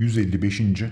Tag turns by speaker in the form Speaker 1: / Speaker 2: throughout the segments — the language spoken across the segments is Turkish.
Speaker 1: 155.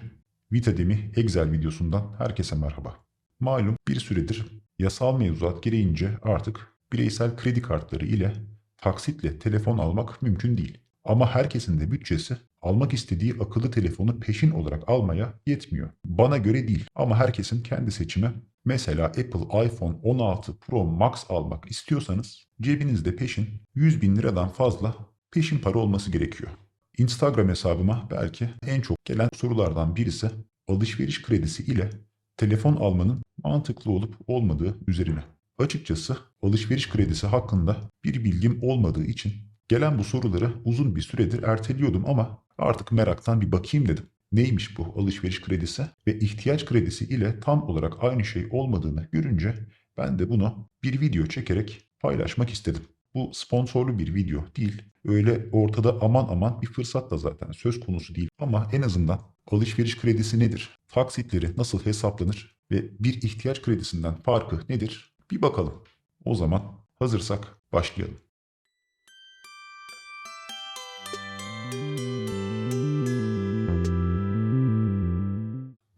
Speaker 1: Vitademi Excel videosundan herkese merhaba. Malum bir süredir yasal mevzuat gereğince artık bireysel kredi kartları ile taksitle telefon almak mümkün değil. Ama herkesin de bütçesi almak istediği akıllı telefonu peşin olarak almaya yetmiyor. Bana göre değil ama herkesin kendi seçimi. Mesela Apple iPhone 16 Pro Max almak istiyorsanız cebinizde peşin 100 bin liradan fazla peşin para olması gerekiyor. Instagram hesabıma belki en çok gelen sorulardan birisi alışveriş kredisi ile telefon almanın mantıklı olup olmadığı üzerine. Açıkçası alışveriş kredisi hakkında bir bilgim olmadığı için gelen bu soruları uzun bir süredir erteliyordum ama artık meraktan bir bakayım dedim. Neymiş bu alışveriş kredisi ve ihtiyaç kredisi ile tam olarak aynı şey olmadığını görünce ben de bunu bir video çekerek paylaşmak istedim. Bu sponsorlu bir video değil. Öyle ortada aman aman bir fırsat da zaten söz konusu değil. Ama en azından alışveriş kredisi nedir? Taksitleri nasıl hesaplanır? Ve bir ihtiyaç kredisinden farkı nedir? Bir bakalım. O zaman hazırsak başlayalım.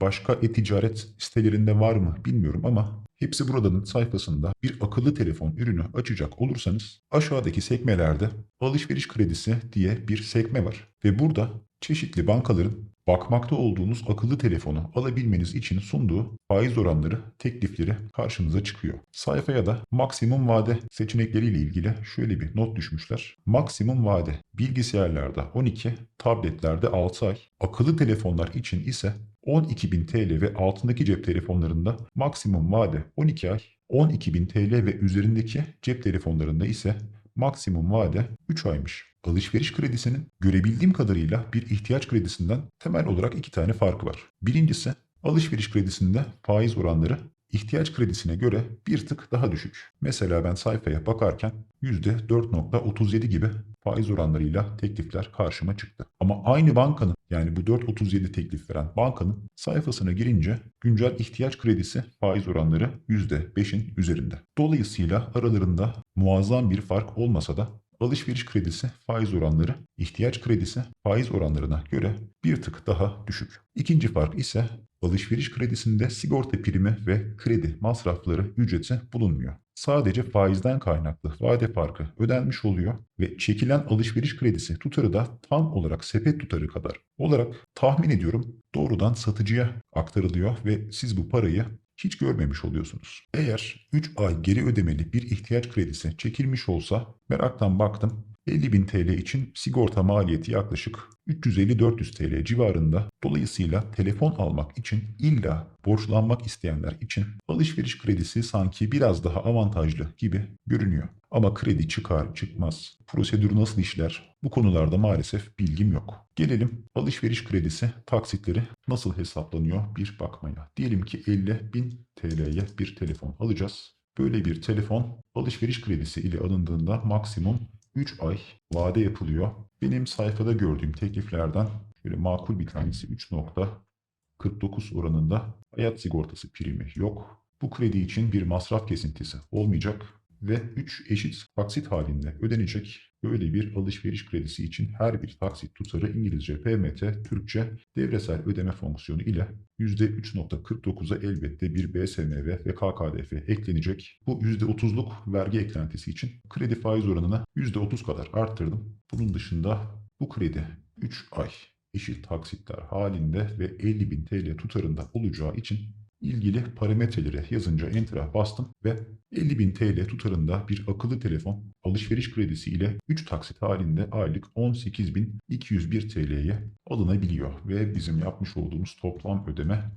Speaker 1: Başka e-ticaret sitelerinde var mı bilmiyorum ama hepsi buradanın sayfasında bir akıllı telefon ürünü açacak olursanız aşağıdaki sekmelerde alışveriş kredisi diye bir sekme var. Ve burada çeşitli bankaların bakmakta olduğunuz akıllı telefonu alabilmeniz için sunduğu faiz oranları, teklifleri karşınıza çıkıyor. Sayfaya da maksimum vade seçenekleriyle ilgili şöyle bir not düşmüşler. Maksimum vade bilgisayarlarda 12, tabletlerde 6 ay, akıllı telefonlar için ise 12.000 TL ve altındaki cep telefonlarında maksimum vade 12 ay, 12.000 TL ve üzerindeki cep telefonlarında ise maksimum vade 3 aymış. Alışveriş kredisinin görebildiğim kadarıyla bir ihtiyaç kredisinden temel olarak iki tane farkı var. Birincisi alışveriş kredisinde faiz oranları ihtiyaç kredisine göre bir tık daha düşük. Mesela ben sayfaya bakarken %4.37 gibi faiz oranlarıyla teklifler karşıma çıktı. Ama aynı bankanın yani bu 4.37 teklif veren bankanın sayfasına girince güncel ihtiyaç kredisi faiz oranları %5'in üzerinde. Dolayısıyla aralarında muazzam bir fark olmasa da alışveriş kredisi faiz oranları ihtiyaç kredisi faiz oranlarına göre bir tık daha düşük. İkinci fark ise alışveriş kredisinde sigorta primi ve kredi masrafları ücreti bulunmuyor. Sadece faizden kaynaklı vade farkı ödenmiş oluyor ve çekilen alışveriş kredisi tutarı da tam olarak sepet tutarı kadar olarak tahmin ediyorum doğrudan satıcıya aktarılıyor ve siz bu parayı hiç görmemiş oluyorsunuz. Eğer 3 ay geri ödemeli bir ihtiyaç kredisi çekilmiş olsa meraktan baktım 50.000 TL için sigorta maliyeti yaklaşık 350-400 TL civarında. Dolayısıyla telefon almak için illa borçlanmak isteyenler için alışveriş kredisi sanki biraz daha avantajlı gibi görünüyor. Ama kredi çıkar çıkmaz, prosedür nasıl işler bu konularda maalesef bilgim yok. Gelelim alışveriş kredisi taksitleri nasıl hesaplanıyor bir bakmaya. Diyelim ki 50.000 TL'ye bir telefon alacağız. Böyle bir telefon alışveriş kredisi ile alındığında maksimum 3 ay vade yapılıyor. Benim sayfada gördüğüm tekliflerden şöyle makul bir tanesi 3.49 oranında hayat sigortası primi yok. Bu kredi için bir masraf kesintisi olmayacak ve 3 eşit taksit halinde ödenecek böyle bir alışveriş kredisi için her bir taksit tutarı İngilizce PMT, Türkçe devresel ödeme fonksiyonu ile %3.49'a elbette bir BSMV ve KKDF eklenecek. Bu %30'luk vergi eklentisi için kredi faiz oranını %30 kadar arttırdım. Bunun dışında bu kredi 3 ay eşit taksitler halinde ve 50.000 TL tutarında olacağı için ilgili parametreleri yazınca enter'a bastım ve 50.000 TL tutarında bir akıllı telefon alışveriş kredisi ile 3 taksit halinde aylık 18.201 TL'ye alınabiliyor ve bizim yapmış olduğumuz toplam ödeme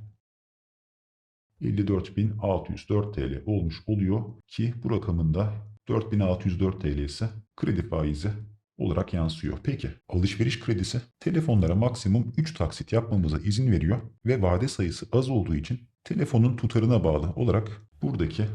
Speaker 1: 54.604 TL olmuş oluyor ki bu rakamında 4.604 TL ise kredi faizi olarak yansıyor. Peki alışveriş kredisi telefonlara maksimum 3 taksit yapmamıza izin veriyor ve vade sayısı az olduğu için telefonun tutarına bağlı olarak buradaki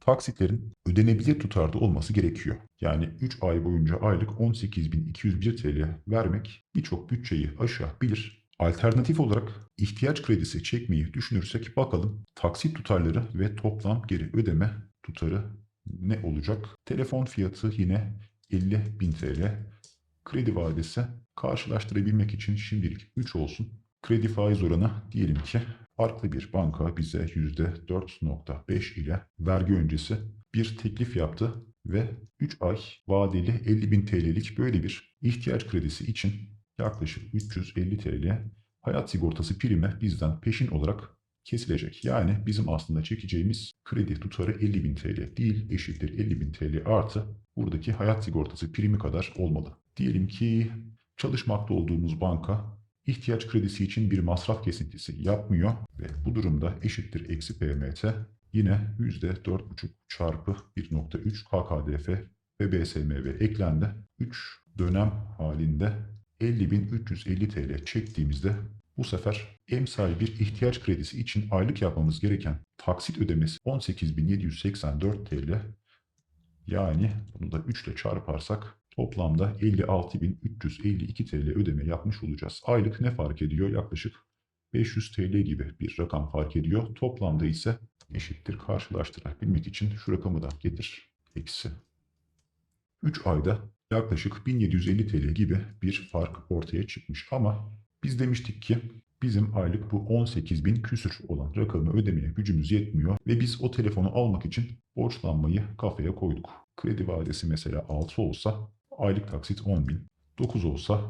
Speaker 1: taksitlerin ödenebilir tutarda olması gerekiyor. Yani 3 ay boyunca aylık 18.201 TL vermek birçok bütçeyi aşabilir. Alternatif olarak ihtiyaç kredisi çekmeyi düşünürsek bakalım taksit tutarları ve toplam geri ödeme tutarı ne olacak? Telefon fiyatı yine 50.000 TL. Kredi vadesi karşılaştırabilmek için şimdilik 3 olsun. kredi faiz oranı diyelim ki farklı bir banka bize %4.5 ile vergi öncesi bir teklif yaptı ve 3 ay vadeli 50.000 TL'lik böyle bir ihtiyaç kredisi için yaklaşık 350 TL hayat sigortası primi bizden peşin olarak kesilecek. Yani bizim aslında çekeceğimiz kredi tutarı 50.000 TL değil eşittir 50.000 TL artı buradaki hayat sigortası primi kadar olmalı. Diyelim ki çalışmakta olduğumuz banka ihtiyaç kredisi için bir masraf kesintisi yapmıyor ve bu durumda eşittir eksi PMT yine %4,5 çarpı 1.3 KKDF ve BSMV eklendi. 3 dönem halinde 50.350 TL çektiğimizde bu sefer emsal bir ihtiyaç kredisi için aylık yapmamız gereken taksit ödemesi 18.784 TL. Yani bunu da 3 ile çarparsak toplamda 56.352 TL ödeme yapmış olacağız. Aylık ne fark ediyor? Yaklaşık 500 TL gibi bir rakam fark ediyor. Toplamda ise eşittir karşılaştırabilmek için şu rakamı da getir. Eksi 3 ayda yaklaşık 1750 TL gibi bir fark ortaya çıkmış. Ama biz demiştik ki bizim aylık bu 18.000 küsür olan rakamı ödemeye gücümüz yetmiyor ve biz o telefonu almak için borçlanmayı kafaya koyduk. Kredi vadesi mesela 6 olsa aylık taksit 10.000, 9 olsa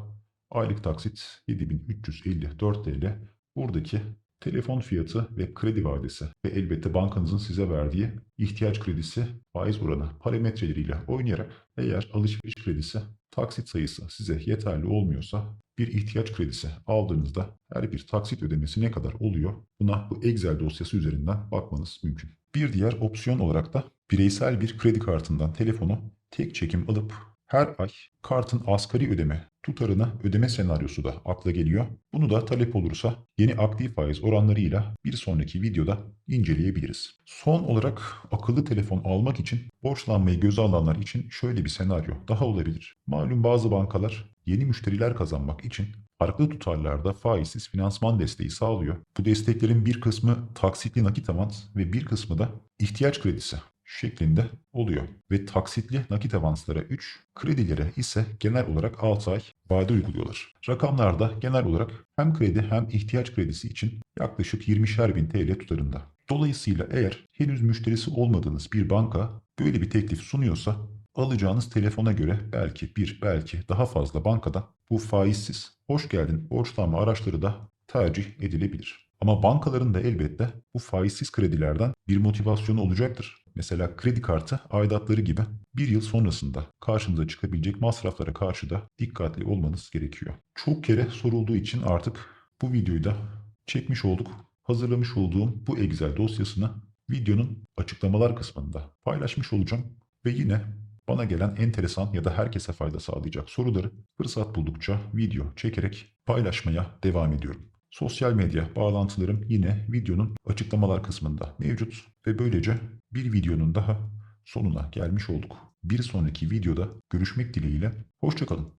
Speaker 1: aylık taksit 7.354 TL. Buradaki telefon fiyatı ve kredi vadesi ve elbette bankanızın size verdiği ihtiyaç kredisi faiz oranı parametreleriyle oynayarak eğer alışveriş kredisi taksit sayısı size yeterli olmuyorsa bir ihtiyaç kredisi aldığınızda her bir taksit ödemesi ne kadar oluyor? Buna bu Excel dosyası üzerinden bakmanız mümkün. Bir diğer opsiyon olarak da bireysel bir kredi kartından telefonu tek çekim alıp her ay kartın asgari ödeme tutarını ödeme senaryosu da akla geliyor. Bunu da talep olursa yeni aktif faiz oranlarıyla bir sonraki videoda inceleyebiliriz. Son olarak akıllı telefon almak için borçlanmayı göze alanlar için şöyle bir senaryo daha olabilir. Malum bazı bankalar yeni müşteriler kazanmak için farklı tutarlarda faizsiz finansman desteği sağlıyor. Bu desteklerin bir kısmı taksitli nakit avans ve bir kısmı da ihtiyaç kredisi şeklinde oluyor. Ve taksitli nakit avanslara 3, kredilere ise genel olarak 6 ay vade uyguluyorlar. Rakamlarda genel olarak hem kredi hem ihtiyaç kredisi için yaklaşık 20'şer bin TL tutarında. Dolayısıyla eğer henüz müşterisi olmadığınız bir banka böyle bir teklif sunuyorsa alacağınız telefona göre belki bir belki daha fazla bankadan bu faizsiz hoş geldin borçlanma araçları da tercih edilebilir. Ama bankaların da elbette bu faizsiz kredilerden bir motivasyonu olacaktır. Mesela kredi kartı aidatları gibi bir yıl sonrasında karşınıza çıkabilecek masraflara karşı da dikkatli olmanız gerekiyor. Çok kere sorulduğu için artık bu videoyu da çekmiş olduk. Hazırlamış olduğum bu Excel dosyasını videonun açıklamalar kısmında paylaşmış olacağım. Ve yine bana gelen enteresan ya da herkese fayda sağlayacak soruları fırsat buldukça video çekerek paylaşmaya devam ediyorum. Sosyal medya bağlantılarım yine videonun açıklamalar kısmında mevcut ve böylece bir videonun daha sonuna gelmiş olduk. Bir sonraki videoda görüşmek dileğiyle hoşçakalın.